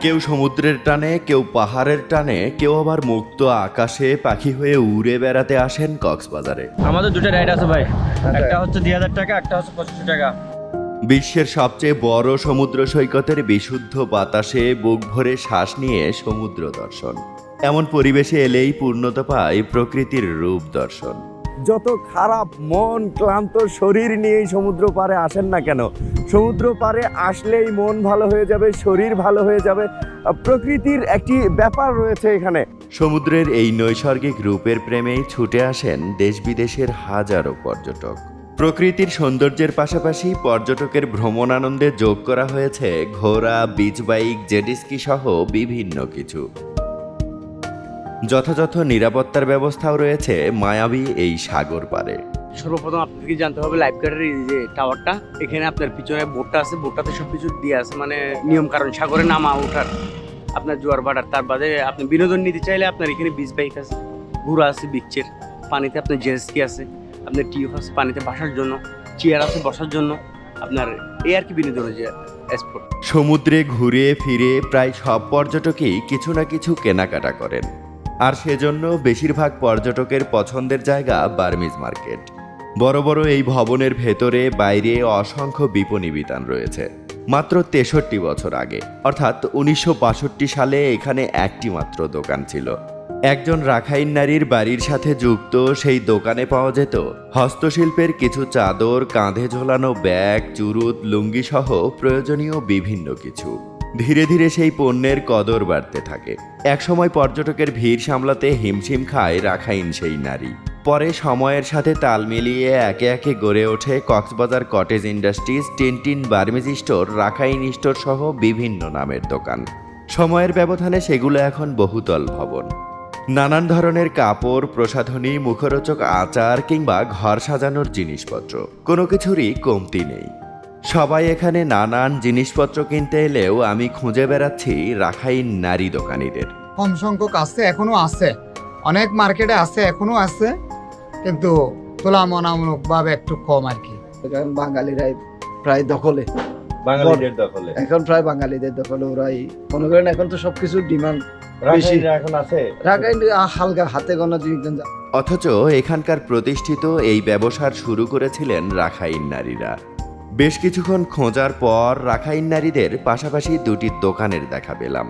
কেউ সমুদ্রের টানে কেউ পাহাড়ের টানে কেউ আবার মুক্ত আকাশে পাখি হয়ে উড়ে বেড়াতে আসেন কক্সবাজারে। আমাদের দুটো রাইড আছে ভাই। একটা হচ্ছে দুই হাজার টাকা একটা হচ্ছে পঁচিশশো টাকা। বিশ্বের সবচেয়ে বড় সমুদ্র সৈকতের বিশুদ্ধ বাতাসে বুক ভরে শ্বাস নিয়ে সমুদ্র দর্শন। এমন পরিবেশে এলেই পূর্ণতা পায় প্রকৃতির রূপ দর্শন। যত খারাপ মন ক্লান্ত শরীর নিয়েই সমুদ্র পাড়ে আসেন না কেন? সমুদ্র পাড়ে আসলেই মন ভালো হয়ে যাবে, শরীর ভালো হয়ে যাবে। প্রকৃতির একটি ব্যাপার রয়েছে এখানে। সমুদ্রের এই নৈসর্গিক রূপের প্রেমেই ছুটে আসেন দেশ বিদেশের হাজারো পর্যটক। প্রকৃতির সৌন্দর্যের পাশাপাশি পর্যটকের ভ্রমণ আনন্দে যোগ করা হয়েছে ঘোড়া বিচ বাইক জেডিস্কি সহ বিভিন্ন কিছু। যথাযথ নিরাপত্তার ব্যবস্থাও রয়েছে মায়াবী এই সাগর পারে সর্বপ্রথম আপনাকে জানতে হবে লাইফ গার্ডের এই যে টাওয়ারটা এখানে আপনার পিছনে বোটটা আছে বোটটাতে সব কিছু দিয়ে আছে মানে নিয়ম কারণ সাগরে নামা ওঠার আপনার জোয়ার ভাটার তার বাদে আপনি বিনোদন নিতে চাইলে আপনার এখানে বিচ বাইক আছে ঘুরা আছে বিচের পানিতে আপনার জেসকি আছে আপনার টিউব আছে পানিতে বাসার জন্য চেয়ার আছে বসার জন্য আপনার এই আর কি বিনোদনের যে স্পট সমুদ্রে ঘুরে ফিরে প্রায় সব পর্যটকই কিছু না কিছু কেনাকাটা করেন। আর সেজন্য বেশিরভাগ পর্যটকের পছন্দের জায়গা বার্মিজ মার্কেট। বড় বড় এই ভবনের ভেতরে বাইরে অসংখ্য বিপণী বিতান রয়েছে। মাত্র তেষট্টি বছর আগে, অর্থাৎ উনিশশো বাষট্টি সালে এখানে একটি মাত্র দোকান ছিল। একজন রাখাইন নারীর বাড়ির সাথে যুক্ত সেই দোকানে পাওয়া যেত হস্তশিল্পের কিছু চাদর, কাঁধে ঝোলানো ব্যাগ চুরুত লুঙ্গি সহ প্রয়োজনীয় বিভিন্ন কিছু। ধীরে ধীরে সেই পণ্যের কদর বাড়তে থাকে। একসময় পর্যটকের ভিড় সামলাতে হিমশিম খায় রাখাইন সেই নারী। পরে সময়ের সাথে তাল মিলিয়ে একে একে গড়ে ওঠে Cox's Bazar cottage industries, Tintin Burmese store, Rakhine store সহ বিভিন্ন নামের দোকান। সময়ের ব্যবধানে সেগুলো এখন বহুতল ভবন। নানান ধরনের কাপড়, প্রসাধনী, মুখরোচক আচার কিংবা ঘর সাজানোর জিনিসপত্র। কোনো কিছুরই কমতি নেই। সবাই এখানে নানান জিনিসপত্র কিনতে এলেও আমি খুঁজে বেড়াচ্ছি রাখাইন নারী দোকানিদের। কম সংখ্যক আছে এখনও আছে। অনেক মার্কেটে আছে এখনও আছে। কিন্তু তুলনামূলকভাবে একটু কম আর কি। এখন বাঙালিরাই প্রায় দখলে। বাঙালিদের দখলে। এখন প্রায় বাঙালিদের দখলে ওরাই মনে করেন এখন তো সবকিছুর ডিমান্ড বেশি। এখন আছে। হালকা হাতে গোনা অথচ এখানকার প্রতিষ্ঠিত এই ব্যবসার শুরু করেছিলেন রাখাইন নারীরা। বেশ কিছুক্ষণ খোঁজার পর রাখাইন নারীদের পাশাপাশি দুটি দোকানের দেখা পেলাম।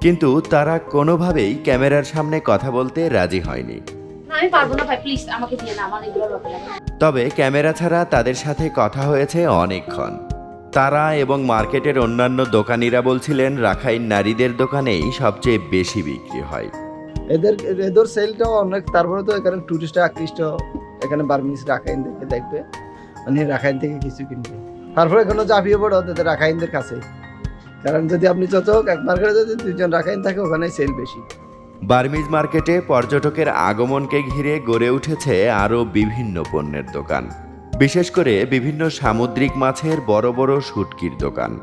কিন্তু তারা কোনোভাবেই ক্যামেরার সামনে কথা বলতে রাজি হয়নি। আমি পারব না ভাই প্লিজ আমাকে দিয়ে না আমার এগুলো তবে ক্যামেরা ছাড়া তাদের সাথে কথা হয়েছে অনেকক্ষণ। তারা এবং মার্কেটের অন্যান্য দোকানিরা বলছিলেন রাখাইন নারীদের দোকানেই সবচেয়ে বেশি বিক্রি হয়। এদের এদের সেলটাও অনেক তারপরে তো এখানে টুরিস্ট আকৃষ্ট। এখানে বার্মিস রাখাইন দেখে দেখবে। মানে রাখাইন থেকে কিছু কিনবে। তারপরে এখনও চাপিয়ে পড়ো তাদের রাখাইনদের কাছে। কারণ যদি আপনি যত এক মার্কেটে যদি দুজন রাখাইন থাকে, ওখানে সেল বেশি। বার্মিজ মার্কেটে পর্যটকের আগমনকে ঘিরে গড়ে উঠেছে আরও বিভিন্ন পণ্যের দোকান। বিশেষ করে বিভিন্ন সামুদ্রিক মাছের বড় বড় শুটকির দোকান।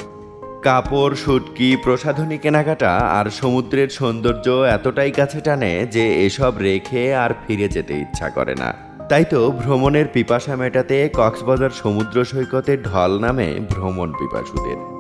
কাপড়, শুটকি, প্রসাধনী কেনাকাটা আর সমুদ্রের সৌন্দর্য এতটাই কাছে টানে যে এসব রেখে আর ফিরে যেতে ইচ্ছা করে না। তাই তো ভ্রমণের পিপাসা মেটাতে কক্সবাজার সমুদ্র সৈকতে ঢল নামে ভ্রমণ পিপাসুদের।